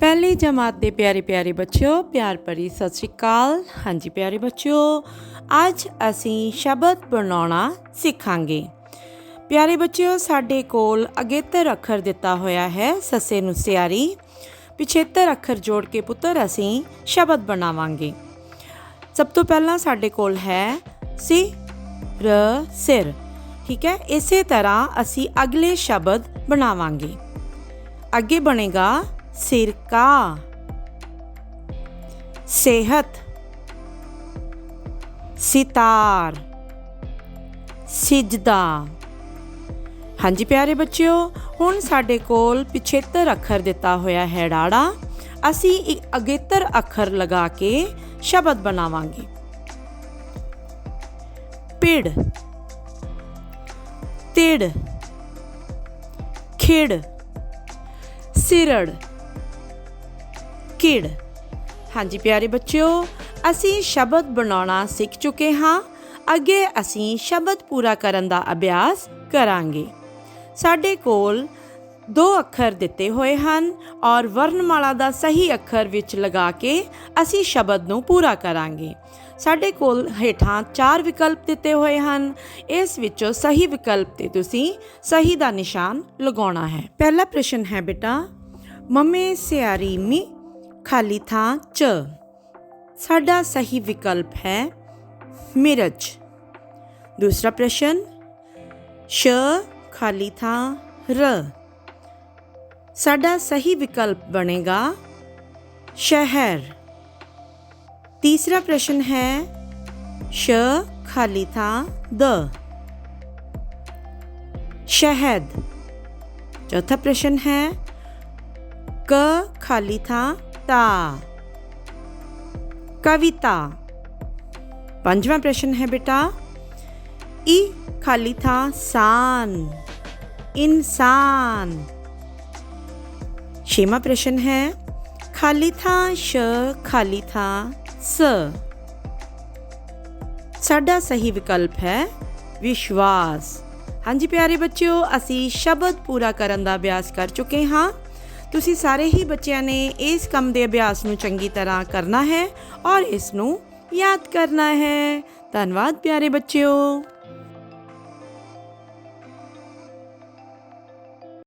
ਪਹਿਲੀ ਜਮਾਤ ਦੇ ਪਿਆਰੇ ਪਿਆਰੇ ਬੱਚਿਓ, ਪਿਆਰ ਭਰੀ ਸਤਿ ਸ਼੍ਰੀ ਅਕਾਲ। ਹਾਂਜੀ ਪਿਆਰੇ ਬੱਚਿਓ, ਅੱਜ ਅਸੀਂ ਸ਼ਬਦ ਬਣਾਉਣਾ ਸਿੱਖਾਂਗੇ। ਪਿਆਰੇ ਬੱਚਿਓ, ਸਾਡੇ ਕੋਲ ਅਗੇਤਰ ਅੱਖਰ ਦਿੱਤਾ ਹੋਇਆ ਹੈ, ਸੱਸੇ ਨੂੰ ਸਿਆਰੀ, ਪਿਛੇਤਰ ਅੱਖਰ ਜੋੜ ਕੇ ਪੁੱਤਰ ਅਸੀਂ ਸ਼ਬਦ ਬਣਾਵਾਂਗੇ। ਸਭ ਤੋਂ ਪਹਿਲਾਂ ਸਾਡੇ ਕੋਲ ਹੈ ਸੀ ਰ ਸਿਰ ਠੀਕ ਹੈ, ਇਸੇ ਤਰ੍ਹਾਂ ਅਸੀਂ ਅਗਲੇ ਸ਼ਬਦ ਬਣਾਵਾਂਗੇ। ਅੱਗੇ ਬਣੇਗਾ ਸਿਰਕਾ। ਸਿਹਤ। ਸਿਤਾਰ। ਸਿਜਦਾ। ਹਾਂਜੀ ਪਿਆਰੇ ਬੱਚਿਓ, ਹੁਣ ਸਾਡੇ ਕੋਲ ਪਿਛੇਤਰ ਅੱਖਰ ਦਿੱਤਾ ਹੋਇਆ ਹੈ ਡਾੜਾ ਅਸੀਂ ਇੱਕ ਅਗੇਤਰ ਅੱਖਰ ਲਗਾ ਕੇ ਸ਼ਬਦ ਬਣਾਵਾਂਗੇ। ਪਿੜ। ਤਿੜ। ਖਿੜ। ਸਿਰੜ। ਕਿੜ। ਹਾਂਜੀ ਪਿਆਰੇ ਬੱਚਿਓ, ਅਸੀਂ ਸ਼ਬਦ ਬਣਾਉਣਾ ਸਿੱਖ ਚੁੱਕੇ ਹਾਂ। ਅੱਗੇ ਅਸੀਂ ਸ਼ਬਦ ਪੂਰਾ ਕਰਨ ਦਾ ਅਭਿਆਸ ਕਰਾਂਗੇ। ਸਾਡੇ ਕੋਲ ਦੋ ਅੱਖਰ ਦਿੱਤੇ ਹੋਏ ਹਨ ਔਰ ਵਰਣਮਾਲਾ ਦਾ ਸਹੀ ਅੱਖਰ ਵਿੱਚ ਲਗਾ ਕੇ ਅਸੀਂ ਸ਼ਬਦ ਨੂੰ ਪੂਰਾ ਕਰਾਂਗੇ। ਸਾਡੇ ਕੋਲ ਹੇਠਾਂ ਚਾਰ ਵਿਕਲਪ ਦਿੱਤੇ ਹੋਏ ਹਨ। ਇਸ ਵਿੱਚੋਂ ਸਹੀ ਵਿਕਲਪ ਤੇ ਤੁਸੀਂ ਸਹੀ ਦਾ ਨਿਸ਼ਾਨ ਲਗਾਉਣਾ ਹੈ। ਪਹਿਲਾ ਪ੍ਰਸ਼ਨ ਹੈ ਬੇਟਾ, ਮਮੇ ਸਿਆਰੀ ਮੀ ਖਾਲੀ ਥਾਂ ਚ ਸਾਡਾ ਸਹੀ ਵਿਕਲਪ ਹੈ ਮਿਰਚ ਦੂਸਰਾ ਪ੍ਰਸ਼ਨ ਸ਼ ਖਾਲੀ ਥਾਂ ਰ ਸਾਡਾ ਸਹੀ ਵਿਕਲਪ ਬਣੇਗਾ ਸ਼ਹਿਰ ਤੀਸਰਾ ਪ੍ਰਸ਼ਨ ਹੈ ਸ਼ ਖਾਲੀ ਥਾਂ ਦ ਸ਼ਹਿਦ ਚੌਥਾ ਪ੍ਰਸ਼ਨ ਹੈ ਕ ਖਾਲੀ ਥਾਂ ਤਾ ਕਵਿਤਾ। ਪੰਜਵਾਂ ਪ੍ਰਸ਼ਨ ਹੈ ਬੇਟਾ, ਈ ਖਾਲੀ ਥਾਂ ਸਾਨ, ਇਨਸਾਨ। ਛੇਵਾਂ ਪ੍ਰਸ਼ਨ ਹੈ, ਖਾਲੀ ਥਾਂ ਸ਼, ਖਾਲੀ ਥਾਂ ਸ। ਸਾਡਾ ਸਹੀ ਵਿਕਲਪ ਹੈ ਵਿਸ਼ਵਾਸ। ਹਾਂਜੀ ਪਿਆਰੇ ਬੱਚਿਓ, ਅਸੀਂ ਸ਼ਬਦ ਪੂਰਾ ਕਰਨ ਦਾ ਅਭਿਆਸ ਕਰ ਚੁੱਕੇ ਹਾਂ। ਤੁਸੀਂ ਸਾਰੇ ਹੀ ਬੱਚਿਆਂ ਨੇ ਇਸ ਕੰਮ ਦੇ ਅਭਿਆਸ ਨੂੰ ਚੰਗੀ ਤਰ੍ਹਾਂ ਕਰਨਾ ਹੈ ਔਰ ਇਸ ਨੂੰ ਯਾਦ ਕਰਨਾ ਹੈ। ਧੰਨਵਾਦ ਪਿਆਰੇ ਬੱਚਿਓ।